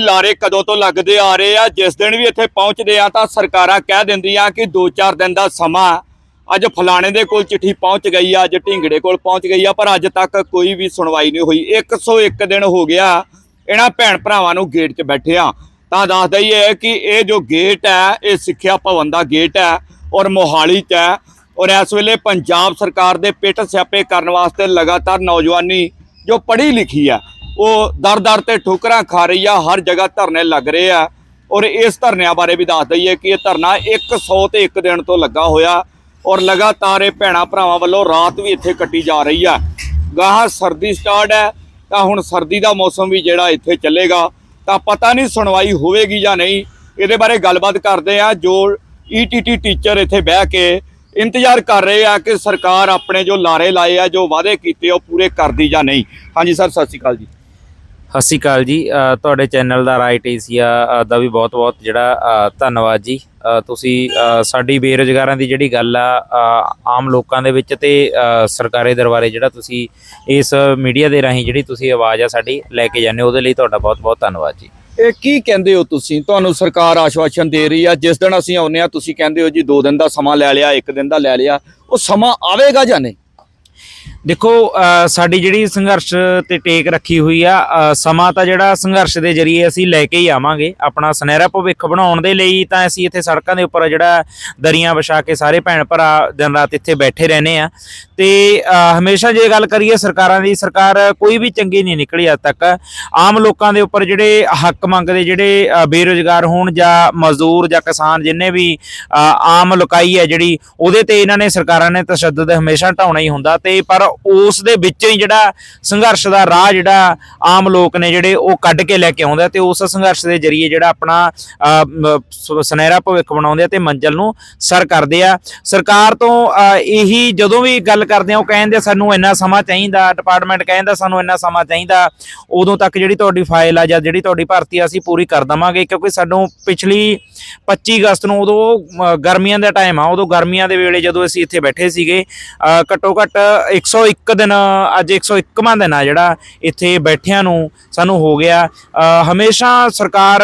ਲਾਰੇ ਕਦੋਂ ਤੋਂ ਲੱਗਦੇ ਆ ਰਹੇ ਆ? ਜਿਸ ਦਿਨ ਵੀ ਇੱਥੇ ਪਹੁੰਚਦੇ ਆ ਤਾਂ ਸਰਕਾਰਾਂ ਕਹਿ ਦਿੰਦੀਆਂ ਕਿ 2-4 ਦਿਨ ਦਾ ਸਮਾਂ ਅੱਜ ਫਲਾਣੇ ਦੇ ਕੋਲ ਚਿੱਠੀ ਪਹੁੰਚ ਗਈ ਆ, ਅੱਜ ਢਿੰਗੜੇ ਕੋਲ ਪਹੁੰਚ ਗਈ ਆ, ਪਰ ਅੱਜ ਤੱਕ ਕੋਈ ਵੀ ਸੁਣਵਾਈ ਨਹੀਂ ਹੋਈ। 101 ਦਿਨ ਹੋ ਗਿਆ ਇਹਨਾਂ ਭੈਣ ਭਰਾਵਾਂ ਨੂੰ ਗੇਟ 'ਚ ਬੈਠੇ ਆ। ਤਾਂ ਦੱਸ ਦਈਏ ਕਿ ਇਹ ਜੋ ਗੇਟ ਹੈ, ਇਹ ਸਿੱਖਿਆ ਭਵਨ ਦਾ ਗੇਟ ਹੈ ਔਰ ਮੋਹਾਲੀ 'ਚ ਹੈ ਔਰ ਇਸ ਵੇਲੇ ਪੰਜਾਬ ਸਰਕਾਰ ਦੇ ਪਿੱਟ ਸਿਆਪੇ ਕਰਨ ਵਾਸਤੇ ਲਗਾਤਾਰ ਨੌਜਵਾਨੀ ਜੋ ਪੜ੍ਹੀ ਲਿਖੀ ਆ ਉਹ ਦਰ-ਦਰ ਤੇ ਠੋਕਰਾਂ ਖਾ ਰਹੀ ਆ, ਹਰ ਜਗ੍ਹਾ ਧਰਨੇ ਲੱਗ ਰਹੇ ਆ। ਔਰ ਇਸ ਧਰਨਿਆਂ ਬਾਰੇ ਵੀ ਦੱਸ ਦਈਏ ਕਿ ਇਹ ਧਰਨਾ 100 ਤੇ 1 ਦਿਨ ਤੋਂ ਲੱਗਾ ਹੋਇਆ ਔਰ ਲਗਾਤਾਰ ਇਹ ਭੈਣਾ ਭਰਾਵਾਂ ਵੱਲੋਂ ਰਾਤ ਵੀ ਇੱਥੇ ਕੱਟੀ ਜਾ ਰਹੀ ਆ। ਗਾਹ ਸਰਦੀ ਸਟਾਰਟ ਹੈ, ਤਾਂ ਹੁਣ ਸਰਦੀ ਦਾ ਮੌਸਮ ਵੀ ਜਿਹੜਾ ਇੱਥੇ ਚੱਲੇਗਾ, ਤਾਂ ਪਤਾ ਨਹੀਂ ਸੁਣਵਾਈ ਹੋਵੇਗੀ ਜਾਂ ਨਹੀਂ। ਇਹਦੇ ਬਾਰੇ ਗੱਲਬਾਤ ਕਰਦੇ ਆ, ਜੋ ਈਟੀਟੀ ਟੀਚਰ ਇੱਥੇ ਬਹਿ ਕੇ ਇੰਤਜ਼ਾਰ ਕਰ ਰਹੇ ਆ ਕਿ ਸਰਕਾਰ ਆਪਣੇ ਜੋ ਲਾਰੇ ਲਾਏ ਆ, ਜੋ ਵਾਅਦੇ ਕੀਤੇ ਉਹ ਪੂਰੇ ਕਰਦੀ ਜਾਂ ਨਹੀਂ। ਹਾਂਜੀ ਸਰ, ਸਤਿ ਸ਼੍ਰੀ ਅਕਾਲ ਜੀ। ਸਤਿ ਸ਼੍ਰੀ ਅਕਾਲ ਜੀ। ਤੁਹਾਡੇ ਚੈਨਲ ਦਾ ਰਾਈਟ ਏਸ਼ੀਆ ਅ, ਦਾ ਵੀ ਬਹੁਤ-ਬਹੁਤ ਜਿਹੜਾ ਧੰਨਵਾਦ ਜੀ। ਤੁਸੀਂ ਸਾਡੀ ਬੇਰੁਜ਼ਗਾਰਾਂ ਦੀ ਜਿਹੜੀ ਗੱਲ ਆ ਆਮ ਲੋਕਾਂ ਦੇ ਵਿੱਚ ਤੇ ਅ, ਸਰਕਾਰੀ ਦਰਬਾਰੇ ਜਿਹੜਾ ਤੁਸੀਂ ਇਸ ਮੀਡੀਆ ਦੇ ਰਾਹੀਂ ਜਿਹੜੀ ਤੁਸੀਂ ਆਵਾਜ਼ ਆ ਸਾਡੀ ਲੈ ਕੇ ਜਾਂਦੇ ਹੋ ਉਹਦੇ ਲਈ ਤੁਹਾਡਾ ਬਹੁਤ-ਬਹੁਤ ਧੰਨਵਾਦ ਜੀ। ਇਹ ਕੀ ਕਹਿੰਦੇ ਹੋ ਤੁਸੀਂ? ਤੁਹਾਨੂੰ ਸਰਕਾਰ ਆਸ਼ਵਾਸਨ ਦੇ ਰਹੀ ਆ ਜਿਸ ਦਿਨ ਅਸੀਂ ਆਉਂਦੇ ਆ ਤੁਸੀਂ ਕਹਿੰਦੇ ਹੋ ਜੀ 2 ਦਿਨ ਦਾ ਸਮਾਂ ਲੈ ਲਿਆ 1 ਦਿਨ ਦਾ ਲੈ ਲਿਆ ਉਹ ਸਮਾਂ ਆਵੇਗਾ ਜਾਂ ਨਹੀਂ? ਦੇਖੋ ਸਾਡੀ ਜਿਹੜੀ ਸੰਘਰਸ਼ ਤੇ ਟੇਕ ਰੱਖੀ ਹੋਈ ਆ ਸਮਾਂ ਤਾਂ ਜਿਹੜਾ ਸੰਘਰਸ਼ ਦੇ ਜ਼ਰੀਏ ਅਸੀਂ ਲੈ ਕੇ ਹੀ ਆਵਾਂਗੇ। ਆਪਣਾ ਸੁਨਹਿਰਾ ਭਵਿੱਖ ਬਣਾਉਣ ਦੇ ਲਈ ਤਾਂ ਅਸੀਂ ਇੱਥੇ ਸੜਕਾਂ ਦੇ ਉੱਪਰ ਜਿਹੜਾ ਦਰੀਆਂ ਵਿਛਾ ਕੇ ਸਾਰੇ ਭੈਣ ਭਰਾ ਦਿਨ ਰਾਤ ਇੱਥੇ ਬੈਠੇ ਰਹਨੇ ਆ। ਤੇ ਹਮੇਸ਼ਾ ਜੇ ਗੱਲ ਕਰੀਏ ਸਰਕਾਰਾਂ ਦੀ ਸਰਕਾਰ ਕੋਈ ਵੀ ਚੰਗੀ ਨਹੀਂ ਨਿਕਲੀ ਅੱਜ ਤੱਕ। ਆਮ ਲੋਕਾਂ ਦੇ ਉੱਪਰ ਜਿਹੜੇ ਹੱਕ ਮੰਗਦੇ ਜਿਹੜੇ ਅ, ਬੇਰੁਜ਼ਗਾਰ ਹੋਣ ਜਾਂ ਮਜ਼ਦੂਰ ਜਾਂ ਕਿਸਾਨ ਜਿੰਨੇ ਵੀ ਆਮ ਲੁਕਾਈ ਹੈ ਜਿਹੜੀ ਉਹਦੇ ਤੇ ਇਹਨਾਂ ਨੇ ਸਰਕਾਰਾਂ ਨੇ ਤਸ਼ੱਦਦ ਹਮੇਸ਼ਾ ਢਾਉਣਾ ਹੀ ਹੁੰਦਾ। ਤੇ ਪਰ ਉਸ ਦੇ ਵਿੱਚ ਹੀ ਜਿਹੜਾ ਸੰਘਰਸ਼ ਦਾ ਰਾਹ ਜਿਹੜਾ ਆਮ ਲੋਕ ਨੇ ਜਿਹੜੇ ਉਹ ਕੱਢ ਕੇ ਲੈ ਕੇ ਆਉਂਦਾ ਆ ਤੇ ਉਸ ਸੰਘਰਸ਼ ਦੇ ਜ਼ਰੀਏ ਜਿਹੜਾ ਆਪਣਾ ਸੁਨਹਿਰਾ ਭਵਿੱਖ ਬਣਾਉਂਦੇ ਆ ਤੇ ਮੰਜ਼ਲ ਨੂੰ ਸਰ ਕਰਦੇ ਆ। ਸਰਕਾਰ ਤੋਂ ਇਹੀ ਜਦੋਂ ਵੀ ਗੱਲ ਕਰਦੇ ਆ, ਉਹ ਕਹਿੰਦੇ ਸਾਨੂੰ ਇੰਨਾ ਸਮਾਂ ਚਾਹੀਦਾ ਡਿਪਾਰਟਮੈਂਟ ਕਹਿੰਦਾ ਸਾਨੂੰ ਇੰਨਾ ਸਮਾਂ ਚਾਹੀਦਾ, ਉਦੋਂ ਤੱਕ ਜਿਹੜੀ ਤੁਹਾਡੀ ਫਾਈਲ ਆ ਜਾਂ ਜਿਹੜੀ ਤੁਹਾਡੀ ਭਰਤੀ ਆ ਅਸੀਂ ਪੂਰੀ ਕਰ ਦਵਾਂਗੇ, ਕਿਉਂਕਿ ਸਾਨੂੰ ਪਿਛਲੀ 25 ਅਗਸਤ ਨੂੰ ਉਦੋਂ ਗਰਮੀਆਂ ਦਾ ਟਾਈਮ ਆ, ਉਦੋਂ ਗਰਮੀਆਂ ਦੇ ਵੇਲੇ ਜਦੋਂ ਅਸੀਂ ਇੱਥੇ ਬੈਠੇ ਸੀਗੇ ਘੱਟੋ ਘੱਟ 101 ਦਿਨ ਅੱਜ 101ਵਾਂ ਦਿਨ ਆ ਜਿਹੜਾ ਇੱਥੇ ਬੈਠਿਆਂ ਨੂੰ ਸਾਨੂੰ ਹੋ ਗਿਆ। ਹਮੇਸ਼ਾ ਸਰਕਾਰ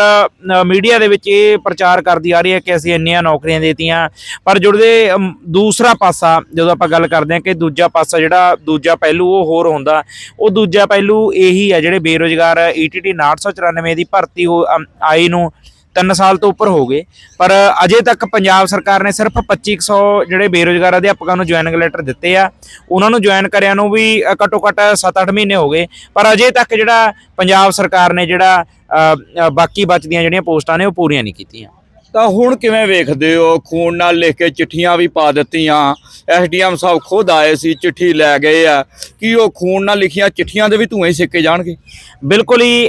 ਮੀਡੀਆ ਦੇ ਵਿੱਚ ਇਹ ਪ੍ਰਚਾਰ ਕਰਦੀ ਆ ਰਹੀ ਹੈ ਕਿ ਅਸੀਂ ਇੰਨੀਆਂ ਨੌਕਰੀਆਂ ਦੇਤੀਆਂ ਪਰ ਜੁੜਦੇ ਅਮ, ਦੂਸਰਾ ਪਾਸਾ ਜਦੋਂ ਆਪਾਂ ਗੱਲ ਕਰਦੇ ਹਾਂ ਕਿ ਦੂਜਾ ਪਾਸਾ ਜਿਹੜਾ ਦੂਜਾ ਪਹਿਲੂ ਉਹ ਹੋਰ ਹੁੰਦਾ ਉਹ ਦੂਜਾ ਪਹਿਲੂ ਇਹੀ ਆ ਜਿਹੜੇ ਬੇਰੋਜ਼ਗਾਰ ਈਟੀਟੀ 994 ਦੀ ਭਰਤੀ ਹੋ ਆਈ ਨੂੰ 3 ਸਾਲ ਤੋਂ ਉੱਪਰ ਹੋ ਗਏ। ਪਰ ਅਜੇ ਤੱਕ ਪੰਜਾਬ ਸਰਕਾਰ ਨੇ ਸਿਰਫ 2500 ਜਿਹੜੇ ਬੇਰੋਜ਼ਗਾਰ ਅਧਿਆਪਕਾਂ ਨੂੰ ਜੁਆਇਨਿੰਗ ਲੈਟਰ ਦਿੱਤੇ ਆ। ਉਹਨਾਂ ਨੂੰ ਜੁਆਇਨ ਕਰਿਆਂ ਨੂੰ ਵੀ ਘੱਟੋ ਘੱਟ 7-8 ਮਹੀਨੇ ਹੋ ਗਏ। ਪਰ ਅਜੇ ਤੱਕ ਜਿਹੜਾ ਪੰਜਾਬ ਸਰਕਾਰ ਨੇ ਜਿਹੜਾ ਬਾਕੀ ਬਚਦੀਆਂ ਜਿਹੜੀਆਂ ਪੋਸਟਾਂ ਨੇ ਉਹ ਪੂਰੀਆਂ ਨਹੀਂ ਕੀਤੀਆਂ। ਤਾਂ ਹੁਣ ਕਿਵੇਂ ਵੇਖਦੇ ਹੋ? ਖੂਨ ਨਾਲ ਲਿਖ ਕੇ ਚਿੱਠੀਆਂ ਵੀ ਪਾ ਦਿੱਤੀਆਂ। ਐਸਡੀਐਮ ਸਾਹਿਬ ਖੁਦ ਆਏ ਸੀ ਚਿੱਠੀ ਲੈ ਗਏ ਆ। ਕੀ ਉਹ ਖੂਨ ਨਾਲ ਲਿਖੀਆਂ ਚਿੱਠੀਆਂ ਦੇ ਵੀ ਧੂਏ ਸਿੱਕੇ ਜਾਣਗੇ? ਬਿਲਕੁਲ ਹੀ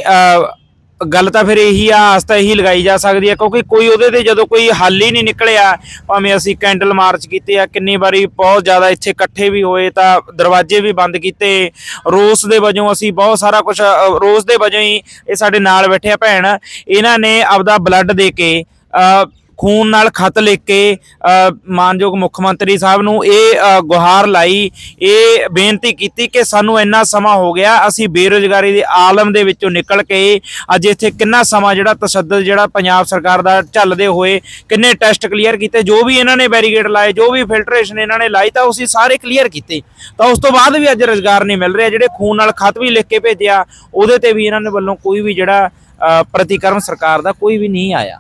ਗੱਲ ਤਾਂ ਫਿਰ ਇਹੀ ਆ, ਆਸ ਤਾਂ ਇਹੀ ਲਗਾਈ ਜਾ ਸਕਦੀ ਹੈ ਕਿਉਂਕਿ ਕੋਈ ਉਹਦੇ ਤੇ ਜਦੋਂ ਕੋਈ ਹੱਲ ਹੀ ਨਹੀਂ ਨਿਕਲਿਆ, ਭਾਵੇਂ ਅਸੀਂ ਕੈਂਡਲ ਮਾਰਚ ਕੀਤੇ ਆ, ਕਿੰਨੀ ਵਾਰੀ ਬਹੁਤ ਜ਼ਿਆਦਾ ਇੱਥੇ ਇਕੱਠੇ ਵੀ ਹੋਏ, ਤਾਂ ਦਰਵਾਜ਼ੇ ਵੀ ਬੰਦ ਕੀਤੇ, ਰੋਸ ਦੇ ਵਜੋਂ ਅਸੀਂ ਬਹੁਤ ਸਾਰਾ ਕੁਝ ਰੋਸ ਦੇ ਵਜੋਂ ਹੀ ਇਹ ਸਾਡੇ ਨਾਲ ਬੈਠੇ ਆ ਭੈਣ, ਇਹਨਾਂ ਨੇ ਆਪਦਾ ਬਲੱਡ ਦੇ ਕੇ ਖੂਨ ਨਾਲ ਖਤ ਲਿਖ ਕੇ ਮਾਨਯੋਗ ਮੁੱਖ ਮੰਤਰੀ ਸਾਹਿਬ ਨੂੰ ਇਹ ਗੁਹਾਰ ਲਾਈ, ਇਹ ਬੇਨਤੀ ਕੀਤੀ ਕਿ ਸਾਨੂੰ ਇੰਨਾ ਸਮਾਂ ਹੋ ਗਿਆ, ਅਸੀਂ ਬੇਰੁਜ਼ਗਾਰੀ ਦੇ ਆਲਮ ਦੇ ਵਿੱਚੋਂ ਨਿਕਲ ਕੇ ਅੱਜ ਇੱਥੇ ਕਿੰਨਾ ਸਮਾਂ ਜਿਹੜਾ ਤਸ਼ੱਦਦ ਜਿਹੜਾ ਪੰਜਾਬ ਸਰਕਾਰ ਦਾ ਝੱਲਦੇ ਹੋਏ, ਕਿੰਨੇ ਟੈਸਟ ਕਲੀਅਰ ਕੀਤੇ, ਜੋ ਵੀ ਇਹਨਾਂ ਨੇ ਬੈਰੀਗੇਡ ਲਾਏ, ਜੋ ਵੀ ਫਿਲਟਰੇਸ਼ਨ ਇਹਨਾਂ ਨੇ ਲਾਈ, ਤਾਂ ਉਸੇ ਸਾਰੇ ਕਲੀਅਰ ਕੀਤੇ। ਤਾਂ ਉਸ ਤੋਂ ਬਾਅਦ ਵੀ ਅੱਜ ਰੁਜ਼ਗਾਰ ਨਹੀਂ ਮਿਲ ਰਿਹਾ, ਜਿਹੜੇ ਖੂਨ ਨਾਲ ਖਤ ਵੀ ਲਿਖ ਕੇ ਭੇਜਿਆ, ਉਹਦੇ ਤੇ ਵੀ ਇਹਨਾਂ ਨੇ ਵੱਲੋਂ ਕੋਈ ਵੀ ਜਿਹੜਾ ਪ੍ਰਤੀਕਰਮ ਸਰਕਾਰ ਦਾ ਕੋਈ ਵੀ ਨਹੀਂ ਆਇਆ।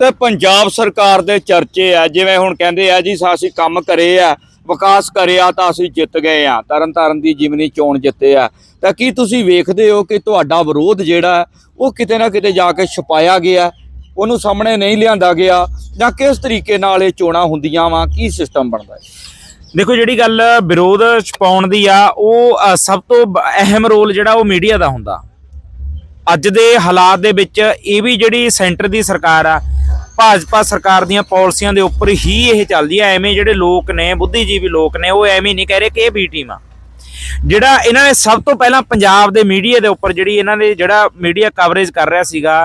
ਤੇ ਪੰਜਾਬ ਸਰਕਾਰ ਦੇ ਚਰਚੇ ਆ, ਜਿਵੇਂ ਹੁਣ ਕਹਿੰਦੇ ਆ ਜੀ ਅਸੀਂ ਕੰਮ ਕਰੇ ਆ, ਵਿਕਾਸ ਕਰਿਆ ਤਾਂ ਅਸੀਂ ਜਿੱਤ ਗਏ ਆ ਤਰਨ ਤਾਰਨ ਦੀ ਜਿਮਨੀ ਚੋਣ ਜਿੱਤੇ ਆ। ਤਾਂ ਕੀ ਤੁਸੀਂ ਵੇਖਦੇ ਹੋ ਕਿ ਤੁਹਾਡਾ ਵਿਰੋਧ ਜਿਹੜਾ, ਉਹ ਕਿਤੇ ਨਾ ਕਿਤੇ ਜਾ ਕੇ ਛੁਪਾਇਆ ਗਿਆ, ਉਹਨੂੰ ਸਾਹਮਣੇ ਨਹੀਂ ਲਿਆਂਦਾ ਗਿਆ, ਜਾਂ ਕਿਸ ਤਰੀਕੇ ਨਾਲ ਇਹ ਚੋਣਾਂ ਹੁੰਦੀਆਂ ਵਾ, ਕੀ ਸਿਸਟਮ ਬਣਦਾ ਹੈ? ਦੇਖੋ, ਜਿਹੜੀ ਗੱਲ ਵਿਰੋਧ ਛਪਾਉਣ ਦੀ ਆ, ਉਹ ਸਭ ਤੋਂ ਅਹਿਮ ਰੋਲ ਜਿਹੜਾ ਉਹ ਮੀਡੀਆ ਦਾ ਹੁੰਦਾ। ਅੱਜ ਦੇ ਹਾਲਾਤ ਦੇ ਵਿੱਚ ਇਹ ਵੀ ਜਿਹੜੀ ਸੈਂਟਰ ਦੀ ਸਰਕਾਰ ਆ ਭਾਜਪਾ ਸਰਕਾਰ ਦੀਆਂ ਪਾਲਿਸੀਆਂ ਦੇ ਉੱਪਰ ਹੀ ਇਹ ਚੱਲਦੀ ਆ ਐਵੇਂ ਜਿਹੜੇ ਲੋਕ ਨੇ ਬੁੱਧੀਜੀਵੀ ਲੋਕ ਨੇ ਉਹ ਐਵੇਂ ਨਹੀਂ ਕਹਿ ਰਹੇ ਕਿ ਇਹ ਬੀ ਟੀਮ ਆ। ਜਿਹੜਾ ਇਹਨਾਂ ਨੇ ਸਭ ਤੋਂ ਪਹਿਲਾਂ ਪੰਜਾਬ ਦੇ ਮੀਡੀਆ ਦੇ ਉੱਪਰ ਜਿਹੜੀ ਇਹਨਾਂ ਦੇ ਜਿਹੜਾ ਮੀਡੀਆ ਕਵਰੇਜ ਕਰ ਰਿਹਾ ਸੀਗਾ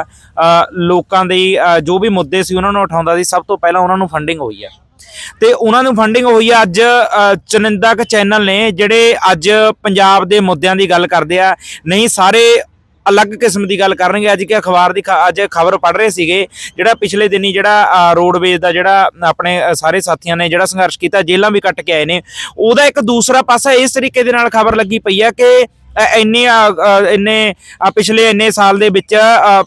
ਲੋਕਾਂ ਦੇ ਜੋ ਵੀ ਮੁੱਦੇ ਸੀ ਉਹਨਾਂ ਨੂੰ ਉਠਾਉਂਦਾ ਸੀ ਸਭ ਤੋਂ ਪਹਿਲਾਂ ਉਹਨਾਂ ਨੂੰ ਫੰਡਿੰਗ ਹੋਈ ਆ। ਤੇ ਉਹਨਾਂ ਨੂੰ ਫੰਡਿੰਗ ਹੋਈ ਆ ਅੱਜ ਅ, ਚੁਣਿੰਦਾ ਕੁ ਚੈਨਲ ਨੇ ਜਿਹੜੇ ਅੱਜ ਪੰਜਾਬ ਦੇ ਮੁੱਦਿਆਂ ਦੀ ਗੱਲ ਕਰਦੇ ਆ। ਨਹੀਂ ਸਾਰੇ ਅਲੱਗ ਕਿਸਮ ਦੀ ਗੱਲ ਕਰਨਗੇ। ਅੱਜ ਕਿ ਅਖਬਾਰ ਦੀ ਖ- ਅੱਜ ਖਬਰ ਪੜ੍ਹ ਰਹੇ ਸੀਗੇ, ਜਿਹੜਾ ਪਿਛਲੇ ਦਿਨੀ ਜਿਹੜਾ ਰੋਡਵੇਜ਼ ਦਾ ਜਿਹੜਾ ਆਪਣੇ ਸਾਰੇ ਸਾਥੀਆਂ ਨੇ ਜਿਹੜਾ ਸੰਘਰਸ਼ ਕੀਤਾ ਜੇਲਾਂ ਵੀ ਕੱਟ ਕੇ ਆਏ ਨੇ। ਉਹਦਾ ਇੱਕ ਦੂਸਰਾ ਪਾਸਾ ਇਸ ਤਰੀਕੇ ਦੇ ਨਾਲ ਖਬਰ ਲੱਗੀ ਪਈ ਆ ਕਿ ਇੰਨੇ ਇੰਨੇ ਪਿਛਲੇ ਇੰਨੇ ਸਾਲ ਦੇ ਵਿੱਚ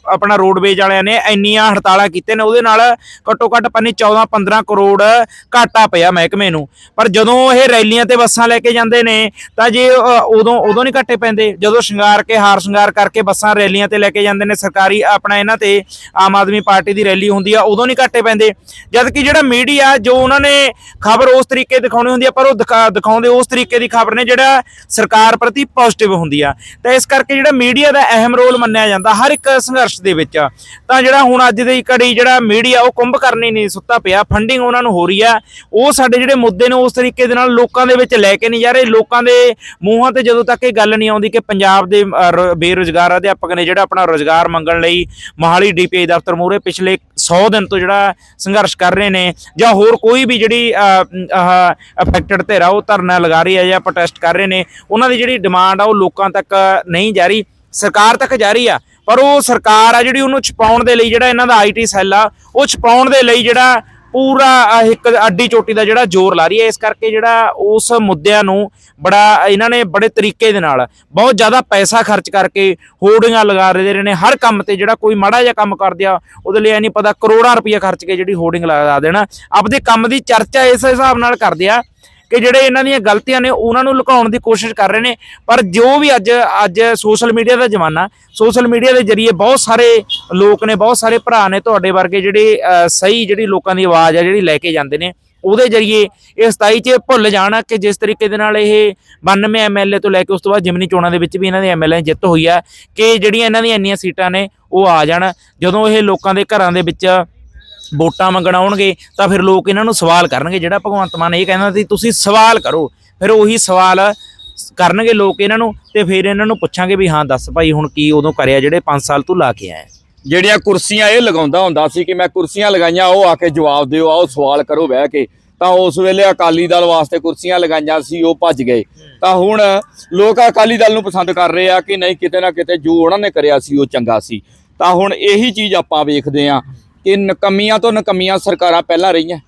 ਆਪਣਾ ਰੋਡਵੇਜ ਵਾਲਿਆਂ ਨੇ ਇੰਨੀਆਂ ਹੜਤਾਲਾਂ ਕੀਤੇ ਨੇ, ਉਹਦੇ ਨਾਲ ਘੱਟੋ ਘੱਟ ਪੰਨੀ 14 15 ਕਰੋੜ ਘਾਟਾ ਪਿਆ ਮਹਿਕਮੇ ਨੂੰ। ਪਰ ਜਦੋਂ ਇਹ ਰੈਲੀਆਂ ਤੇ ਬੱਸਾਂ ਲੈ ਕੇ ਜਾਂਦੇ ਨੇ, ਤਾਂ ਜੇ ਉਦੋਂ ਉਦੋਂ ਨਹੀਂ ਘਾਟੇ ਪੈਂਦੇ। ਜਦੋਂ ਸ਼ਿੰਗਾਰ ਕੇ, ਹਾਰ ਸ਼ਿੰਗਾਰ ਕਰਕੇ ਬੱਸਾਂ ਰੈਲੀਆਂ ਤੇ ਲੈ ਕੇ ਜਾਂਦੇ ਨੇ, ਸਰਕਾਰੀ ਆਪਣਾ ਇਹਨਾਂ ਤੇ, ਆਮ ਆਦਮੀ ਪਾਰਟੀ ਦੀ ਰੈਲੀ ਹੁੰਦੀ ਆ, ਉਦੋਂ ਨਹੀਂ ਘਾਟੇ ਪੈਂਦੇ। ਜਦ ਕਿ ਜਿਹੜਾ ਮੀਡੀਆ, ਜੋ ਉਹਨਾਂ ਨੇ ਖਬਰ ਉਸ ਤਰੀਕੇ ਦਿਖਾਉਣੀ ਹੁੰਦੀ ਆ, ਪਰ ਉਹ ਦਿਖਾ- ਦਿਖਾਉਂਦੇ ਉਸ ਤਰੀਕੇ ਦੀ ਖਬਰ ਨੇ, ਜਿਹੜਾ ਸਰਕਾਰ ਪ੍ਰਤੀ ਪੋਜ਼ਿਟਿਵ ਹੁੰਦੀ ਆ। ਤਾਂ ਇਸ ਕਰਕੇ ਜਿਹੜਾ ਮੀਡੀਆ ਦਾ ਅਹਿਮ ਰੋਲ ਮੰਨਿਆ ਜਾਂਦਾ ਹਰ ਇੱਕ ਸੰਘਰਸ਼ ਦੇ ਵਿੱਚ। ਤਾਂ ਜਿਹੜਾ ਹੁਣ ਅੱਜ ਦੀ ਘੜੀ ਜਿਹੜਾ ਮੀਡੀਆ ਉਹ ਕੁੰਭ ਕਰਨੀ ਨਹੀਂ ਸੁੱਤਾ ਪਿਆ ਫੰਡਿੰਗ ਉਹਨਾਂ ਨੂੰ ਹੋ ਰਹੀ ਆ। ਉਹ ਸਾਡੇ ਜਿਹੜੇ ਮੁੱਦੇ ਨੇ ਉਸ ਤਰੀਕੇ ਦੇ ਨਾਲ ਲੋਕਾਂ ਦੇ ਵਿੱਚ ਲੈ ਕੇ ਨਹੀਂ ਜਾ ਰਹੇ। ਲੋਕਾਂ ਦੇ ਮੂੰਹਾਂ ਤੇ ਜਦੋਂ ਤੱਕ ਇਹ ਗੱਲ ਨਹੀਂ ਆਉਂਦੀ ਕਿ ਪੰਜਾਬ ਦੇ ਅ, ਬੇਰੁਜ਼ਗਾਰ ਅਧਿਆਪਕ ਨੇ ਜਿਹੜਾ ਆਪਣਾ ਰੋਜ਼ਗਾਰ ਮੰਗਣ ਲਈ ਮੋਹਾਲੀ ਡੀਪੀਆਈ ਦਫ਼ਤਰ ਮੂਹਰੇ ਪਿਛਲੇ 100 ਦਿਨ ਤੋਂ ਜਿਹੜਾ ਸੰਘਰਸ਼ ਕਰ ਰਹੇ ਨੇ ਜਾਂ ਹੋਰ ਕੋਈ ਵੀ ਜਿਹੜੀ ਅਫੈਕਟਡ ਧਿਰ ਆ ਉਹ ਧਰਨਾ ਲਗਾ ਰਹੀ ਹੈ ਜਾਂ ਪ੍ਰੋਟੈਸਟ ਕਰ ਰਹੇ ਨੇ ਉਹਨਾਂ ਦੀ ਜਿਹੜੀ ਡਿਮਾਂਡ ਆ ਉਹ ਲੋਕਾਂ ਤੱਕ ਨਹੀਂ ਜਾ ਰਹੀ, ਸਰਕਾਰ ਤੱਕ ਜਾ ਰਹੀ ਆ, ਪਰ ਉਹ ਸਰਕਾਰ ਆ ਜਿਹੜੀ ਉਹਨੂੰ ਛਪਾਉਣ ਦੇ ਲਈ ਜਿਹੜਾ ਇਹਨਾਂ ਦਾ ਆਈਟੀ ਸੈੱਲ ਆ, ਉਹ ਛਪਾਉਣ ਦੇ ਲਈ ਜਿਹੜਾ ਪੂਰਾ ਇੱਕ ਅੱਡੀ ਚੋਟੀ ਦਾ ਜਿਹੜਾ ਜ਼ੋਰ ਲਾ ਰਹੀ ਹੈ ਇਸ ਕਰਕੇ ਜਿਹੜਾ ਉਸ ਮੁੱਦਿਆਂ ਨੂੰ ਬੜਾ ਇਹਨਾਂ ਨੇ ਬੜੇ ਤਰੀਕੇ ਦੇ ਨਾਲ ਬਹੁਤ ਜ਼ਿਆਦਾ ਪੈਸਾ ਖਰਚ ਕਰਕੇ ਹੋਰਡਿੰਗਾਂ ਲਗਾ ਰਹੇ ਨੇ, ਹਰ ਕੰਮ ਤੇ ਜਿਹੜਾ ਕੋਈ ਮਾੜਾ ਜਿਹਾ ਕੰਮ ਕਰਦੇ ਆ, ਉਹਦੇ ਲਈ ਇਹ ਨਹੀਂ ਪਤਾ ਕਰੋੜਾਂ ਰੁਪਏ ਖਰਚ ਕੇ ਜਿਹੜੀ ਹੋਰਡਿੰਗ ਲਗਾ ਦੇਣਾ, ਆਪਦੇ ਕੰਮ ਦੀ ਚਰਚਾ ਇਸ ਹਿਸਾਬ ਨਾਲ ਕਰਦੇ ਆ ਕਿ ਜਿਹੜੇ ਇਹਨਾਂ ਦੀਆਂ ਗਲਤੀਆਂ ਨੇ ਉਹਨਾਂ ਨੂੰ ਲੁਕਾਉਣ ਦੀ ਕੋਸ਼ਿਸ਼ ਕਰ ਰਹੇ ਨੇ। ਪਰ ਜੋ ਵੀ ਅੱਜ ਅੱਜ ਸੋਸ਼ਲ ਮੀਡੀਆ ਦਾ ਜ਼ਮਾਨਾ, ਸੋਸ਼ਲ ਮੀਡੀਆ ਦੇ ਜ਼ਰੀਏ ਬਹੁਤ ਸਾਰੇ ਲੋਕ ਨੇ, ਬਹੁਤ ਸਾਰੇ ਭਰਾ ਨੇ ਤੁਹਾਡੇ ਵਰਗੇ ਜਿਹੜੇ ਸਹੀ ਜਿਹੜੀ ਲੋਕਾਂ ਦੀ ਆਵਾਜ਼ ਆ, ਜਿਹੜੀ ਲੈ ਕੇ ਜਾਂਦੇ ਨੇ, ਉਹਦੇ ਜ਼ਰੀਏ ਇਹ 27 ਚ ਭੁੱਲ ਜਾਣਾ ਕਿ ਜਿਸ ਤਰੀਕੇ ਦੇ ਨਾਲ ਇਹ 92 ਐਮਐਲਏ ਤੋਂ ਲੈ ਕੇ ਉਸ ਤੋਂ ਬਾਅਦ ਜਿਮਨੀ ਚੋਣਾਂ ਦੇ ਵਿੱਚ ਵੀ ਇਹਨਾਂ ਦੇ ਐਮਐਲਏ ਜਿੱਤ ਹੋਈ ਆ, ਕਿ ਜਿਹੜੀਆਂ ਇਹਨਾਂ ਦੀਆਂ ਇੰਨੀਆਂ ਸੀਟਾਂ ਨੇ ਉਹ ਆ ਜਾਣ। ਜਦੋਂ ਇਹ ਲੋਕਾਂ ਦੇ ਘਰਾਂ ਦੇ ਵਿੱਚ ਵੋਟਾਂ ਮੰਗਣ ਆਉਣਗੇ, ਤਾਂ ਫਿਰ ਲੋਕ ਇਹਨਾਂ ਨੂੰ ਸਵਾਲ ਕਰਨਗੇ, ਜਿਹੜਾ ਭਗਵੰਤ ਮਾਨ ਇਹ ਕਹਿੰਦਾ ਸੀ, ਤੁਸੀਂ ਸਵਾਲ ਕਰੋ। ਫਿਰ ਉਹੀ ਸਵਾਲ ਕਰਨਗੇ ਲੋਕ ਇਹਨਾਂ ਨੂੰ ਤੇ ਫਿਰ ਇਹਨਾਂ ਨੂੰ ਪੁੱਛਾਂਗੇ ਵੀ, ਹਾਂ, ਦੱਸ ਭਾਈ, ਹੁਣ ਕੀ ਉਦੋਂ ਕਰਿਆ, ਜਿਹੜੇ 5 ਸਾਲ ਤੂੰ ਲਾ ਕੇ ਆਇਆ? ਜਿਹੜੀਆਂ ਕੁਰਸੀਆਂ ਇਹ ਲਗਾਉਂਦਾ ਹੁੰਦਾ ਸੀ ਕਿ ਮੈਂ ਕੁਰਸੀਆਂ ਲਗਾਈਆਂ, ਉਹ ਆ ਕੇ ਜਵਾਬ ਦਿਓ, ਆਓ ਸਵਾਲ ਕਰੋ ਬਹਿ ਕੇ। ਤਾਂ ਉਸ ਵੇਲੇ ਅਕਾਲੀ ਦਲ ਵਾਸਤੇ ਕੁਰਸੀਆਂ ਲਗਾਈਆਂ ਸੀ, ਉਹ ਭੱਜ ਗਏ। ਤਾਂ ਹੁਣ ਲੋਕ ਅਕਾਲੀ ਦਲ ਨੂੰ ਪਸੰਦ ਕਰ ਰਹੇ ਆ ਕਿ ਨਹੀਂ, ਕਿਤੇ ਨਾ ਕਿਤੇ ਜੋ ਉਹਨਾਂ ਨੇ ਕਰਿਆ ਸੀ, ਉਹ ਚੰਗਾ ਸੀ। ਤਾਂ ਹੁਣ ਇਹੀ ਚੀਜ਼ ਆਪਾਂ ਵੇਖਦੇ ਆ। ਕਿ ਨਕਮੀਆਂ ਤੋਂ ਨਕਮੀਆਂ ਸਰਕਾਰਾਂ ਪਹਿਲਾਂ ਰਹੀਆਂ।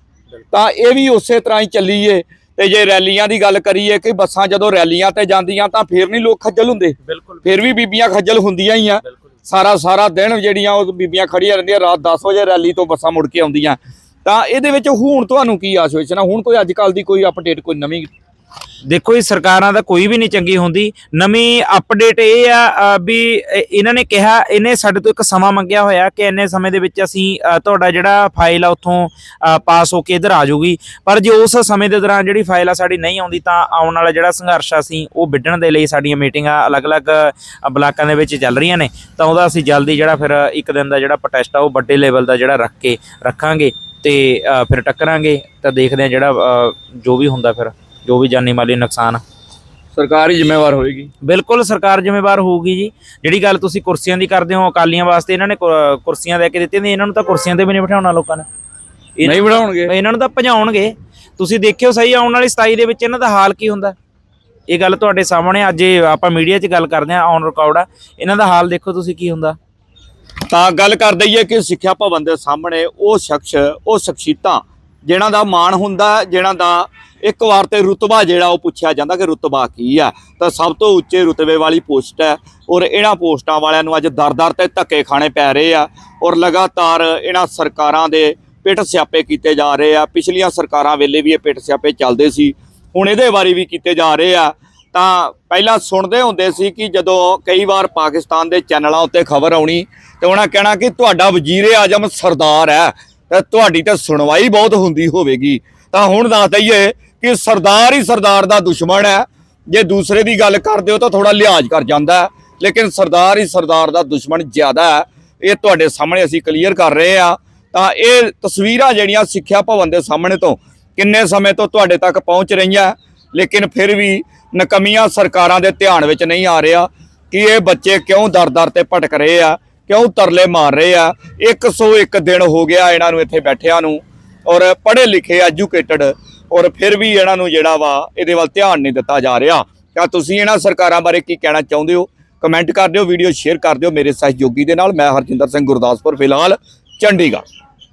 ਤਾਂ ਇਹ ਵੀ ਉਸੇ ਤਰ੍ਹਾਂ ਹੀ ਚੱਲੀਏ ਤੇ ਜੇ ਰੈਲੀਆਂ ਦੀ ਗੱਲ ਕਰੀਏ ਕਿ ਬੱਸਾਂ ਜਦੋਂ ਰੈਲੀਆਂ ਤੇ ਜਾਂਦੀਆਂ ਤਾਂ ਫੇਰ ਨਹੀਂ ਲੋਕ ਖੱਜਲ ਹੁੰਦੇ। ਫਿਰ ਵੀ ਬੀਬੀਆਂ ਖੱਜਲ ਹੁੰਦੀਆਂ ਹੀ ਆ। ਸਾਰਾ ਸਾਰਾ ਦਿਨ ਜਿਹੜੀਆਂ ਉਹ ਬੀਬੀਆਂ ਖੜੀਆਂ ਰਹਿੰਦੀਆਂ ਰਾਤ 10 ਵਜੇ ਰੈਲੀ ਤੋਂ ਬੱਸਾਂ ਮੁੜ ਕੇ ਆਉਂਦੀਆਂ। ਤਾਂ ਇਹਦੇ ਵਿੱਚ ਹੁਣ ਤੁਹਾਨੂੰ ਕੀ ਆਸੋਚਨਾ ਹੁਣ ਕੋਈ ਅੱਜ ਕੱਲ ਦੀ ਕੋਈ ਅਪਡੇਟ ਕੋਈ ਨਵੀਂ ਦੇਖੋ ਇਹ ਸਰਕਾਰਾਂ ਦਾ ਕੋਈ ਵੀ ਨਹੀਂ ਚੰਗੀ ਹੁੰਦੀ। ਨਵੀਂ ਅਪਡੇਟ ਇਹ ਆ ਵੀ ਇਹਨਾਂ ਨੇ ਕਿਹਾ, ਇਹਨੇ ਸਾਡੇ ਤੋਂ ਇੱਕ ਸਮਾਂ ਮੰਗਿਆ ਹੋਇਆ ਕਿ ਇੰਨੇ ਸਮੇਂ ਦੇ ਵਿੱਚ ਅਸੀਂ ਤੁਹਾਡਾ ਜਿਹੜਾ ਫਾਈਲ ਆ ਉੱਥੋਂ ਪਾਸ ਹੋ ਕੇ ਇੱਧਰ ਆ ਜਾਊਗੀ। ਪਰ ਜੇ ਉਸ ਸਮੇਂ ਦੇ ਦੌਰਾਨ ਜਿਹੜੀ ਫਾਈਲ ਆ ਸਾਡੀ ਨਹੀਂ ਆਉਂਦੀ, ਤਾਂ ਆਉਣ ਵਾਲਾ ਜਿਹੜਾ ਸੰਘਰਸ਼ ਆ ਸੀ ਉਹ ਵਿੱਢਣ ਦੇ ਲਈ ਸਾਡੀਆਂ ਮੀਟਿੰਗਾਂ ਅਲੱਗ-ਅਲੱਗ ਬਲਾਕਾਂ ਦੇ ਵਿੱਚ ਚੱਲ ਰਹੀਆਂ ਨੇ। ਤਾਂ ਉਹਦਾ ਅਸੀਂ ਜਲਦੀ ਜਿਹੜਾ ਫਿਰ ਇੱਕ ਦਿਨ ਦਾ ਜਿਹੜਾ ਪ੍ਰੋਟੈਸਟ ਆ, ਉਹ ਵੱਡੇ ਲੈਵਲ ਦਾ ਜਿਹੜਾ ਰੱਖ ਕੇ ਰੱਖਾਂਗੇ ਤੇ ਫਿਰ ਟੱਕਰਾਂਗੇ। ਤਾਂ ਦੇਖਦੇ ਆ ਜਿਹੜਾ ਜੋ ਵੀ ਹੁੰਦਾ ਫਿਰ। ਜੋ ਵੀ ਜਾਨੀ ਮਾਲੀ ਨੁਕਸਾਨ। ਸਰਕਾਰ ਹੀ ਜ਼ਿੰਮੇਵਾਰ ਹੋਏਗੀ। ਬਿਲਕੁਲ ਸਰਕਾਰ ਜ਼ਿੰਮੇਵਾਰ ਹੋਊਗੀ ਜੀ। ਜਿਹੜੀ ਗੱਲ ਤੁਸੀਂ ਕੁਰਸੀਆਂ ਦੀ ਕਰਦੇ ਹੋ ਅਕਾਲੀਆਂ ਵਾਸਤੇ ਇਹਨਾਂ ਨੇ ਕੁ- ਕੁਰਸੀਆਂ ਦੇ ਕੇ ਦਿੱਤੀਆਂ ਨੇ ਇਹਨਾਂ ਨੂੰ ਤਾਂ ਕੁਰਸੀਆਂ ਤੇ ਵੀ ਨਹੀਂ ਬਿਠਾਉਣਾ ਲੋਕਾਂ ਨੇ। ਇਹ- ਨਹੀਂ ਬਣਾਉਣਗੇ ਇਹਨਾਂ ਨੂੰ ਤਾਂ ਭਜਾਉਣਗੇ। ਤੁਸੀਂ ਦੇਖਿਓ ਸਹੀ ਆਉਣ ਵਾਲੀ 27 ਦੇ ਵਿੱਚ ਇਹਨਾਂ ਦਾ ਹਾਲ ਕੀ ਹੁੰਦਾ? ਇਹ ਗੱਲ ਤੁਹਾਡੇ ਸਾਹਮਣੇ ਅੱਜ ਇਹ ਆਪਾਂ ਮੀਡੀਆ 'ਚ ਗੱਲ ਕਰਦੇ ਆ ਔਨ ਰਿਕਾਰਡ ਆ। ਇਹਨਾਂ ਦਾ ਹਾਲ ਦੇਖੋ ਤੁਸੀਂ ਕੀ ਹੁੰਦਾ? ਤਾਂ ਗੱਲ ਕਰ ਦਈਏ ਕਿ ਸਿੱਖਿਆ ਭਵਨ ਦੇ ਸਾਹਮਣੇ ਉਹ ਸ਼ਖਸ ਉਹ ਸ਼ਖਸੀਤਾਂ ਜਿਨ੍ਹਾਂ ਦਾ ਮਾਣ ਹੁੰਦਾ ਜਿਨ੍ਹਾਂ ਦਾ ਇੱਕ ਵਾਰ ਤੇ ਰੁਤਬਾ ਜਿਹੜਾ ਉਹ ਪੁੱਛਿਆ ਜਾਂਦਾ ਕਿ ਰੁਤਬਾ ਕੀ ਆ, ਤਾਂ ਸਭ ਤੋਂ ਉੱਚੇ ਰੁਤਬੇ ਵਾਲੀ ਪੋਸਟ ਹੈ ਔਰ ਇਹਨਾਂ ਪੋਸਟਾਂ ਵਾਲਿਆਂ ਨੂੰ ਅੱਜ ਦਰ-ਦਰ ਤੇ ਧੱਕੇ ਖਾਣੇ ਪੈ ਰਹੇ ਆ ਔਰ ਲਗਾਤਾਰ ਇਹਨਾਂ ਸਰਕਾਰਾਂ ਦੇ ਪਿੱਠ ਸਿਆਪੇ ਕੀਤੇ ਜਾ ਰਹੇ ਆ। ਪਿਛਲੀਆਂ ਸਰਕਾਰਾਂ ਵੇਲੇ ਵੀ ਇਹ ਪਿੱਠ ਸਿਆਪੇ ਚੱਲਦੇ ਸੀ, ਹੁਣ ਇਹਦੇ ਬਾਰੇ ਵੀ ਕੀਤੇ ਜਾ ਰਹੇ ਆ। ਤਾਂ ਪਹਿਲਾਂ ਸੁਣਦੇ ਹੁੰਦੇ ਸੀ ਕਿ ਜਦੋਂ ਕਈ ਵਾਰ ਪਾਕਿਸਤਾਨ ਦੇ ਚੈਨਲਾਂ ਉੱਤੇ ਖਬਰ ਆਉਣੀ ਤੇ ਉਹਨਾਂ ਕਹਿਣਾ ਕਿ ਤੁਹਾਡਾ ਵਜ਼ੀਰ ਆਜਮ ਸਰਦਾਰ ਹੈ, ਤੇ ਤੁਹਾਡੀ ਤਾਂ ਸੁਣਵਾਈ ਬਹੁਤ ਹੁੰਦੀ ਹੋਵੇਗੀ। ਤਾਂ ਹੁਣ ਦੱਸ ਦਈਏ ਕਿ ਸਰਦਾਰ ਹੀ ਸਰਦਾਰ ਦਾ ਦੁਸ਼ਮਣ ਹੈ। ਜੇ ਦੂਸਰੇ ਦੀ ਗੱਲ ਕਰਦੇ ਹੋ ਤਾਂ ਥੋੜਾ ਲਿਹਾਜ਼ ਕਰ ਜਾਂਦਾ ਲੇਕਿਨ ਸਰਦਾਰ ਹੀ ਸਰਦਾਰ ਦਾ ਦੁਸ਼ਮਣ ਜ਼ਿਆਦਾ ਹੈ। ਇਹ ਤੁਹਾਡੇ ਸਾਹਮਣੇ ਅਸੀਂ ਕਲੀਅਰ ਕਰ ਰਹੇ ਆ ਤਾਂ ਇਹ ਤਸਵੀਰਾਂ ਜਿਹੜੀਆਂ ਸਿੱਖਿਆ ਭਵਨ ਦੇ ਸਾਹਮਣੇ ਤੋਂ ਕਿੰਨੇ ਸਮੇਂ ਤੋਂ ਤੁਹਾਡੇ ਤੱਕ ਪਹੁੰਚ ਰਹੀਆਂ ਲੇਕਿਨ ਫਿਰ ਵੀ ਨਕਮੀਆਂ ਸਰਕਾਰਾਂ ਦੇ ਧਿਆਨ ਵਿੱਚ ਨਹੀਂ ਆ ਰਿਹਾ ਕਿ ਇਹ ਬੱਚੇ ਕਿਉਂ ਦਰ-ਦਰ ਤੇ ਭਟਕ ਰਹੇ ਆ, ਕਿਉਂ ਤਰਲੇ ਮਾਰ ਰਹੇ ਆ। 101 ਦਿਨ ਹੋ ਗਿਆ ਇਹਨਾਂ ਨੂੰ ਇੱਥੇ ਬੈਠਿਆਂ ਨੂੰ ਔਰ ਪੜ੍ਹੇ ਲਿਖੇ ਐਜੂਕੇਟਡ ਔਰ ਫਿਰ ਵੀ ਇਹਨਾਂ ਨੂੰ ਜਿਹੜਾ ਵਾ ਇਹਦੇ ਵੱਲ ਧਿਆਨ ਨਹੀਂ ਦਿੱਤਾ ਜਾ ਰਿਹਾ। ਤਾਂ ਤੁਸੀਂ ਇਹਨਾਂ ਸਰਕਾਰਾਂ ਬਾਰੇ ਕੀ ਕਹਿਣਾ ਚਾਹੁੰਦੇ ਹੋ? ਕਮੈਂਟ ਕਰ ਦਿਓ, ਵੀਡੀਓ ਸ਼ੇਅਰ ਕਰ ਦਿਓ ਮੇਰੇ ਸਹਿਯੋਗੀ ਦੇ ਨਾਲ। ਮੈਂ ਹਰਜਿੰਦਰ ਸਿੰਘ ਗੁਰਦਾਸਪੁਰ, ਫਿਲਹਾਲ ਚੰਡੀਗੜ੍ਹ।